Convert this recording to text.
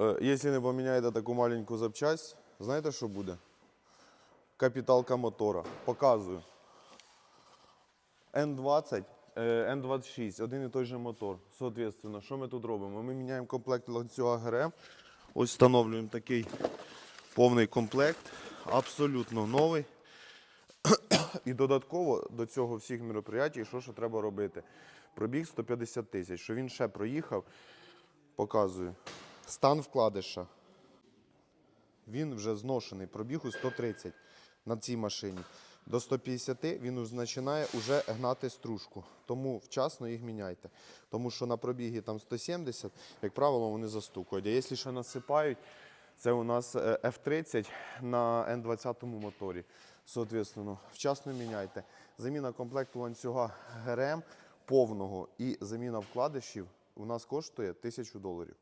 Якщо не поміняєте таку маленьку запчасть, знаєте, що буде? Капіталка мотора. Показую. N20, е, N26, один і той же мотор. Соответственно, що ми тут робимо? Ми міняємо комплект ланцюга ГРМ. Ось встановлюємо такий повний комплект, абсолютно новий. І додатково до цього всіх мероприятій, що ще треба робити? Пробіг 150 тисяч, що він ще проїхав, показую. Стан вкладиша. Він вже зношений, пробіг у 130 на цій машині. До 150 він починає вже гнати стружку. Тому вчасно їх міняйте. Тому що на пробігі там 170, як правило, вони застукують. А якщо ще насипають, це у нас е, F30 на N20 моторі. Соответственно, вчасно міняйте. Заміна комплекту ланцюга ГРМ повного і заміна вкладишів у нас коштує 1000 доларів.